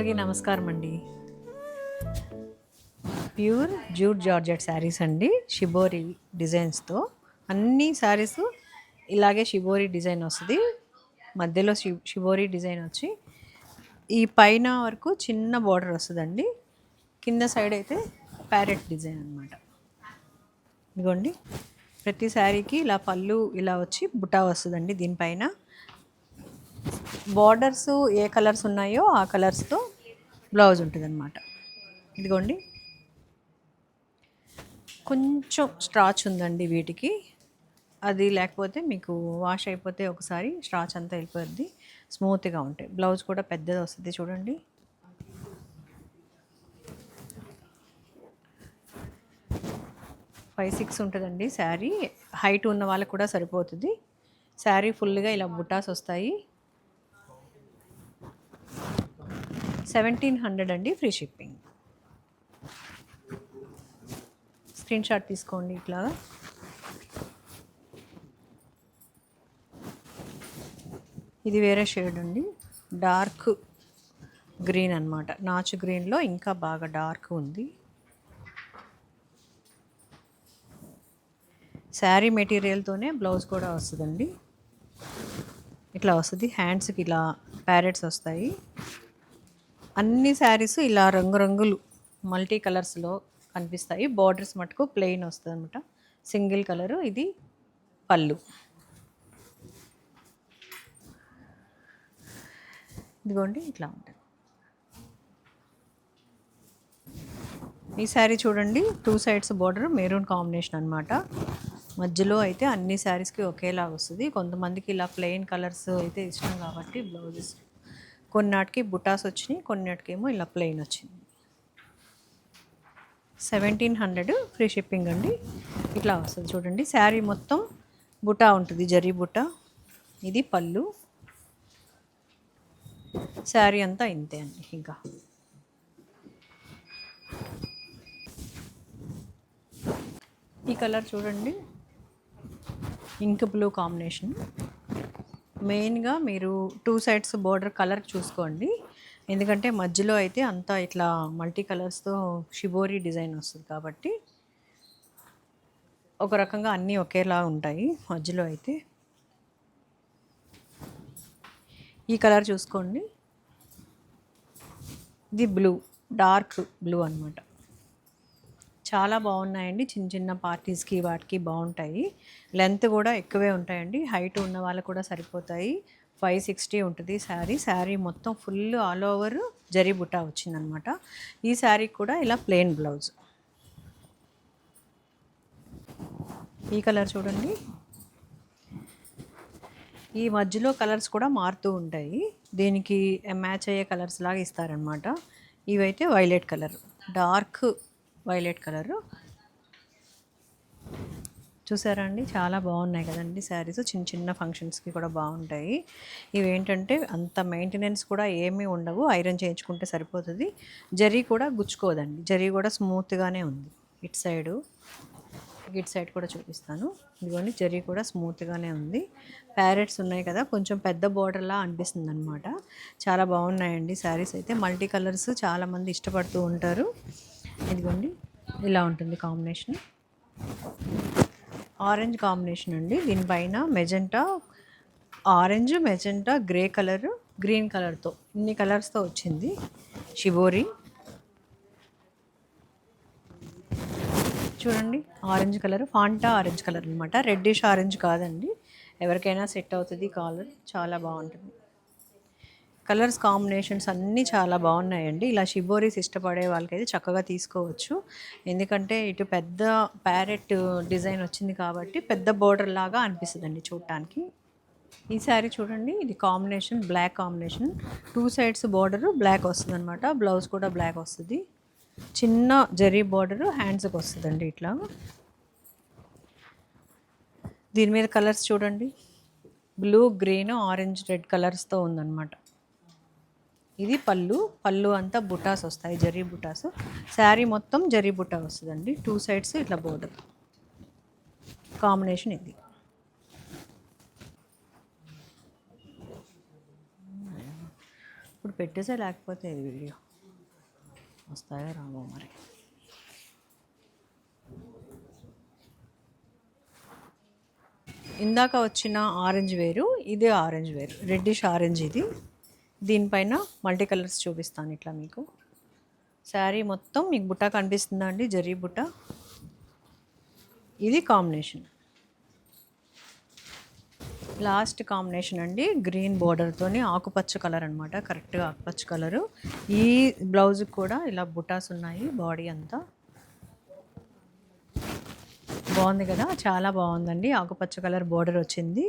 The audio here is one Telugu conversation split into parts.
అందరికీ నమస్కారం అండి. ప్యూర్ జూట్ జార్జెట్ శారీస్ అండి. షిబోరి డిజైన్స్తో. అన్ని శారీస్ ఇలాగే షిబోరి డిజైన్ వస్తుంది. మధ్యలో షి షిబోరి డిజైన్ వచ్చి ఈ పైన వరకు చిన్న బార్డర్ వస్తుందండి. కింద సైడ్ అయితే ప్యారెట్ డిజైన్ అనమాట ఇదిగోండి. ప్రతి శారీకి ఇలా పళ్ళు ఇలా వచ్చి బుటా వస్తుందండి దీనిపైన. బార్డర్స్ ఏ కలర్స్ ఉన్నాయో ఆ కలర్స్తో బ్లౌజ్ ఉంటుంది అనమాట ఇదిగోండి. కొంచెం స్ట్రాచ్ ఉందండి వీటికి. అది లేకపోతే మీకు వాష్ అయిపోతే ఒకసారి స్ట్రాచ్ అంతా వెళ్ళిపోద్ది. స్మూత్గా ఉంటాయి. బ్లౌజ్ కూడా పెద్దది వస్తుంది చూడండి. ఫైవ్ సిక్స్ ఉంటుందండి శారీ. హైట్ ఉన్న వాళ్ళకి కూడా సరిపోతుంది. శారీ ఫుల్గా ఇలా బుటాస్ వస్తాయి. సెవెంటీన్ హండ్రెడ్ అండి ఫ్రీ షిప్పింగ్. స్క్రీన్ షాట్ తీసుకోండి ఇట్లా. ఇది వేరే షేడ్ అండి డార్క్ గ్రీన్ అనమాట నాచు గ్రీన్లో ఇంకా బాగా డార్క్ ఉంది. శారీ మెటీరియల్తోనే బ్లౌజ్ కూడా వస్తుందండి. ఇట్లా వస్తుంది హ్యాండ్స్కి ఇలా ప్యారెట్స్ వస్తాయి. అన్ని శారీస్ ఇలా రంగురంగులు మల్టీ కలర్స్లో కనిపిస్తాయి. బార్డర్స్ మటుకు ప్లెయిన్ వస్తుంది అనమాట సింగిల్ కలరు ఇది పళ్ళు. ఇదిగోండి ఇట్లా ఉంటుంది. ఈ శారీ చూడండి two sides border maroon combination అనమాట మధ్యలో అయితే అన్ని శారీస్కి ఒకేలా వస్తుంది. కొంతమందికి ఇలా ప్లెయిన్ కలర్స్ అయితే ఇష్టం కాబట్టి బ్లౌజెస్ కొన్నాటికి బుటాస్ వచ్చినాయి కొన్నిటికేమో ఇలా ప్లెయిన్ వచ్చింది. సెవెంటీన్ హండ్రెడ్ ఫ్రీ షిప్పింగ్ అండి. ఇట్లా వస్తుంది చూడండి. శారీ మొత్తం బుటా ఉంటుంది జరీ బుటా. ఇది పళ్ళు. శారీ అంతా ఇంతే అండి ఇంకా. ఈ కలర్ చూడండి. Ink blue combination. మెయిన్గా మీరు టూ సైడ్స్ బోర్డర్ కలర్ చూసుకోండి. ఎందుకంటే మధ్యలో అయితే అంతా ఇట్లా మల్టీ కలర్స్తో షిబోరి డిజైన్ వస్తుంది కాబట్టి ఒక రకంగా అన్నీ ఒకేలా ఉంటాయి మధ్యలో అయితే. ఈ కలర్ చూసుకోండి. ఇది బ్లూ డార్క్ బ్లూ అనమాట చాలా బాగున్నాయండి. చిన్న చిన్న పార్టీస్కి వాటికి బాగుంటాయి. లెంత్ కూడా ఎక్కువే ఉంటాయండి. హైట్ ఉన్న వాళ్ళకు కూడా సరిపోతాయి. ఫైవ్ సిక్స్టీ ఉంటుంది శారీ. శారీ మొత్తం ఫుల్ ఆల్ ఓవర్ జరీ బుటా వచ్చిందనమాట. ఈ శారీ కూడా ఇలా ప్లెయిన్ బ్లౌజ్ ఈ కలర్ చూడండి. ఈ మధ్యలో కలర్స్ కూడా మారుతూ ఉంటాయి. దీనికి మ్యాచ్ అయ్యే కలర్స్ లాగా ఇస్తారనమాట. ఇవైతే violet colour dark violet colour. చూసారా అండి? చాలా బాగున్నాయి కదండి శారీస్. చిన్న చిన్న ఫంక్షన్స్కి కూడా బాగుంటాయి. ఇవి ఏంటంటే అంత మెయింటెనెన్స్ కూడా ఏమీ ఉండవు. ఐరన్ చేయించుకుంటే సరిపోతుంది. జరీ కూడా గుచ్చుకోదండి. జరీ కూడా స్మూత్గానే ఉంది. ఇటు సైడు ఇటు సైడ్ కూడా చూపిస్తాను. ఇదిగోండి జరీ కూడా స్మూత్గానే ఉంది. ప్యారెట్స్ ఉన్నాయి కదా కొంచెం పెద్ద బోర్డర్లా అనిపిస్తుంది అనమాట చాలా బాగున్నాయండి శారీస్ అయితే. మల్టీ కలర్స్ చాలామంది ఇష్టపడుతూ ఉంటారు. ఇదిగోండి ఇలా ఉంటుంది కాంబినేషన్. ఆరెంజ్ కాంబినేషన్ అండి. దీనిపైన magenta orange magenta grey colour green కలర్తో ఇన్ని కలర్స్తో వచ్చింది షిబోరి చూడండి orange colour Fanta orange colour అనమాట రెడ్డిష్ ఆరెంజ్ కాదండి. ఎవరికైనా సెట్ అవుతుంది కాలర్ చాలా బాగుంటుంది. కలర్స్ కాంబినేషన్స్ అన్నీ చాలా బాగున్నాయండి. ఇలా షిబోరీస్ ఇష్టపడే వాళ్ళకైతే చక్కగా తీసుకోవచ్చు. ఎందుకంటే ఇటు పెద్ద ప్యారెట్ డిజైన్ వచ్చింది కాబట్టి పెద్ద బోర్డర్ లాగా అనిపిస్తుందండి చూడటానికి. ఈ శారీ చూడండి ఇది combination black combination. Two sides border black వస్తుంది అనమాట బ్లౌజ్ కూడా బ్లాక్ వస్తుంది. చిన్న జరీ బార్డర్ హ్యాండ్స్కి వస్తుందండి ఇట్లా. దీని మీద కలర్స్ చూడండి. బ్లూ గ్రీన్ ఆరెంజ్ రెడ్ కలర్స్తో ఉందన్నమాట. ఇది పళ్ళు పళ్ళు అంతా బుటాస్ వస్తాయి జరీ బుటాస్. శారీ మొత్తం జరీ బుటా వస్తుందండి. టూ సైడ్స్ ఇట్లా బోర్డర్ కాంబినేషన్ ఇది. ఇప్పుడు పెట్టేసే లేకపోతే ఇది వీడియో. వస్తాయో రామో మరి. ఇందాక వచ్చిన ఆరెంజ్ వేరు ఇది ఆరెంజ్ వేరు. రెడ్డిష్ ఆరెంజ్ ఇది. దీనిపైన మల్టీ కలర్స్ చూపిస్తాను ఇట్లా మీకు. శారీ మొత్తం మీకు బుట్ట కనిపిస్తుందా అండి? జరీ బుట్ట. ఇది కాంబినేషన్. లాస్ట్ కాంబినేషన్ అండి గ్రీన్ బోర్డర్తోని ఆకుపచ్చ కలర్ అనమాట కరెక్ట్గా ఆకుపచ్చ కలరు. ఈ బ్లౌజ్కి కూడా ఇలా బుటాస్ ఉన్నాయి బాడీ అంతా. బాగుంది కదా? చాలా బాగుందండి. ఆకుపచ్చ కలర్ బోర్డర్ వచ్చింది.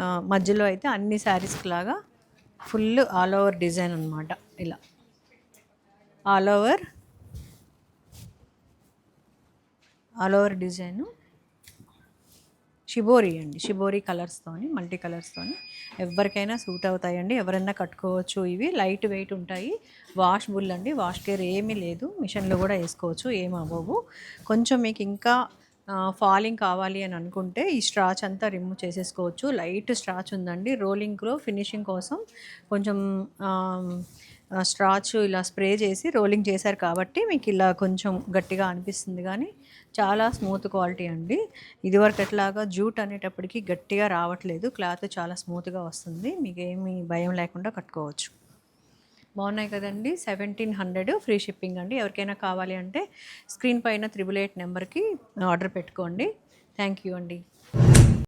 మధ్యలో అయితే అన్ని శారీస్కి లాగా ఫుల్ ఆల్ ఓవర్ డిజైన్ అనమాట ఇలా. All over all over design. Shibori అండి షిబోరి కలర్స్తోని మల్టీ కలర్స్తోని ఎవరికైనా సూట్ అవుతాయండి. ఎవరైనా కట్టుకోవచ్చు. ఇవి లైట్ వెయిట్ ఉంటాయి. వాష్ బుల్ అండి వాష్ కేర్ ఏమీ లేదు. మిషన్లో కూడా వేసుకోవచ్చు ఏం అవ్వవు కొంచెం మీకు ఇంకా ఫాలింగ్ కావాలి అని అనుకుంటే ఈ స్ట్రాచ్ అంతా రిమూవ్ చేసేసుకోవచ్చు. లైట్ స్ట్రాచ్ ఉందండి. రోలింగ్లో ఫినిషింగ్ కోసం కొంచెం స్ట్రాచ్ ఇలా స్ప్రే చేసి రోలింగ్ చేశారు కాబట్టి మీకు ఇలా కొంచెం గట్టిగా అనిపిస్తుంది కానీ చాలా స్మూత్ క్వాలిటీ అండి. ఇదివరకు ఎట్లాగా జూట్ అనేటప్పటికి గట్టిగా రావట్లేదు. క్లాత్ చాలా స్మూత్గా వస్తుంది. మీకు ఏమీ భయం లేకుండా కట్టుకోవచ్చు. బాగున్నాయి కదండి. సెవెంటీన్ హండ్రెడ్ ఫ్రీ షిప్పింగ్ అండి. ఎవరికైనా కావాలి అంటే స్క్రీన్ పైన త్రిబుల్ ఎయిట్ నెంబర్కి ఆర్డర్ పెట్టుకోండి. థ్యాంక్ యూ అండి.